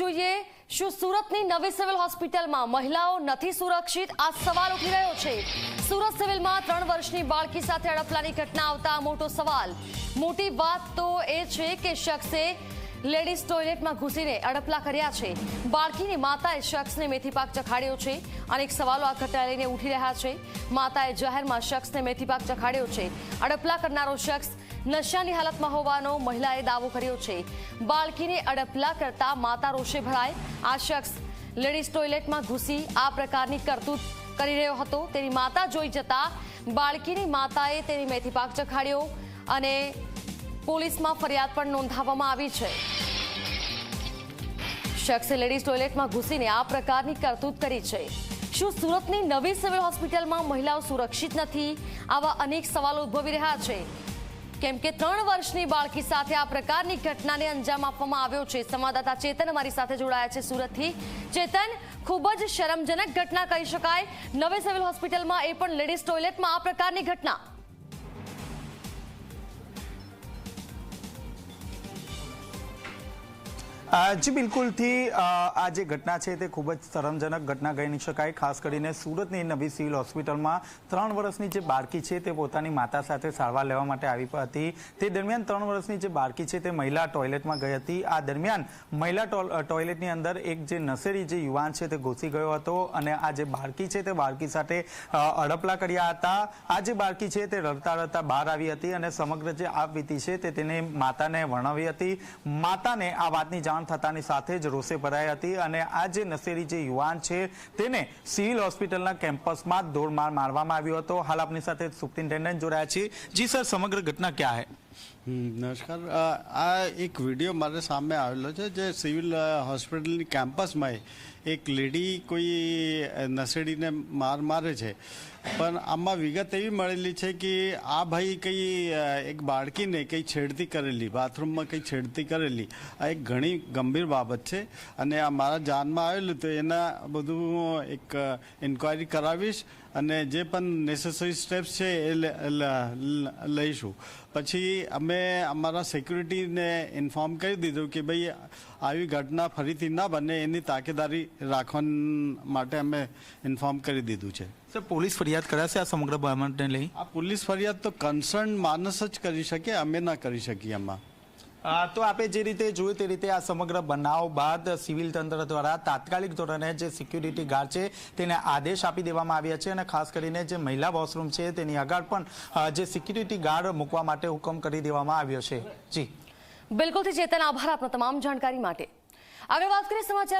જોઈએ શું સુરતની નવી સિવિલ હોસ્પિટલમાં મહિલાઓ નથી સુરક્ષિત? આ સવાલ ઉઠી રહ્યો છે. સુરત સિવિલમાં ત્રણ વર્ષની બાળકી સાથે અડફલાની ઘટના આવતા મોટો સવાલ. મોટી વાત તો એ છે કે શખ્સે લેડીઝ ટોયલેટમાં ઘૂસીને અડપલા કર્યા છે. બાળકીની માતાએ શખ્સને મેથીપાક ચખાડ્યો છે. અનેક સવાલો આ ઘટના લઈને ઉઠી રહ્યા છે. માતાએ જાહેરમાં શખ્સને મેથીપાક ચખાડ્યો છે. અડપલા કરનારો શખ્સ નશાની હાલતમાં હોવાનો મહિલાએ દાવો કર્યો છે. બાળકીને અડપલા કરતા માતા રોષે ભરાય. આ શખ્સ લેડીઝ ટોયલેટમાં ઘૂસી આ પ્રકારની કરતૂત કરી રહ્યો હતો. તેની માતા જોઈ જતા બાળકીની માતાએ તેની મેથીપાક ચખાડ્યો અને પોલીસમાં ફરિયાદ પણ નોંધાવવામાં આવી છે. શખ્સે લેડીઝ ટોયલેટમાં ઘૂસીને આ પ્રકારની કરતૂત કરી છે. શું સુરતની નવી સિવિલ હોસ્પિટલમાં મહિલાઓ સુરક્ષિત નથી? આવા અનેક સવાલો ઉદ્ભવી રહ્યા છે. કેમ કે ત્રણ વર્ષની બાળકી સાથે આ પ્રકારની ઘટનાને અંજામ આપવામાં આવ્યો છે. સંવાદદાતા ચેતન અમારી સાથે જોડાયા છે સુરતથી. ચેતન, ખૂબ જ શરમજનક ઘટના કહી શકાય. નવી સિવિલ હોસ્પિટલમાં એ પણ લેડીઝ ટોયલેટમાં આ પ્રકારની ઘટના. જી, બિલકુલથી આ જે ઘટના છે તે ખૂબ જ શરમજનક ઘટના ગણી શકાય. ખાસ કરીને સુરતની નવી સિવિલ હોસ્પિટલમાં ત્રણ વર્ષની જે બાળકી છે તે પોતાની માતા સાથે સારવાર લેવા માટે આવી હતી. તે દરમિયાન ત્રણ વર્ષની જે બાળકી છે તે મહિલા ટોયલેટમાં ગઈ હતી. આ દરમિયાન મહિલા ટોયલેટની અંદર એક જે નશેરી જે યુવાન છે તે ઘૂસી ગયો હતો અને આ જે બાળકી છે તે બાળકી સાથે અડપલા કર્યા હતા. આ જે બાળકી છે તે રડતા રડતા બહાર આવી હતી અને સમગ્ર જે આપવીતી છે તે તેને માતાને વર્ણવી હતી. માતાને આ વાતની જાણ થતાની સાથે જ રોષે ભરાઈ હતી અને આ જે નશેરી જે યુવાન છે, તેને સિવિલ હોસ્પિટલના કેમ્પસમાં દોડમાર મારવામાં આવ્યો હતો. હાલ આપની સાથે સુપ્રિન્ટેન્ડન્ટ જોડાયા છે જી સર, સમગ્ર ઘટના ક્યાં હે? નમસ્કાર. આ એક વીડિયો મારે સામે આવેલો છે જે સિવિલ હોસ્પિટલની કેમ્પસમાં એક લેડી કોઈ નસેડીને માર મારે છે. પણ આમાં વિગત એવી મળેલી છે કે આ ભાઈ કંઈ એક બાળકીને કંઈ છેડતી કરેલી, બાથરૂમમાં કંઈ છેડતી કરેલી. આ એક ઘણી ગંભીર બાબત છે અને આ મારા જાનમાં આવેલું તો એના બધું એક ઇન્ક્વાયરી કરાવીશ અને જે પણ નેસેસરી સ્ટેપ્સ છે એ લઈશું. પછી અમે અમારા સિક્યુરિટીને ઇન્ફોર્મ કરી દીધું કે ભાઈ આવી ઘટના ફરીથી ના બને એની તાકેદારી રાખવા માટે અમે ઇન્ફોર્મ કરી દીધું છે. સર પોલીસ ફરિયાદ કરાશે આ સમગ્ર બાબતને લઈ? આ પોલીસ ફરિયાદ તો કન્સર્ન માણસ જ કરી શકે અમે ના કરી શકીએ એમાં તો આપે જે રીતે જોયું તે રીતે આ સમગ્ર બનાવ બાદ સિવિલ તંત્ર દ્વારા તાત્કાલિક ધોરણે જે સિક્યુરિટી ગાર્ડ છે તેને આદેશ આપી દેવામાં આવ્યા છે અને ખાસ કરીને જે મહિલા વોશરૂમ છે તેની આગળ પણ જે સિક્યુરિટી ગાર્ડ મૂકવા માટે હુકમ કરી દેવામાં આવ્યો છે. જી. બિલકુલથી ચેતન આભાર આપનો તમામ જાણકારી માટે. આગળ વાત કરીએ સમાચાર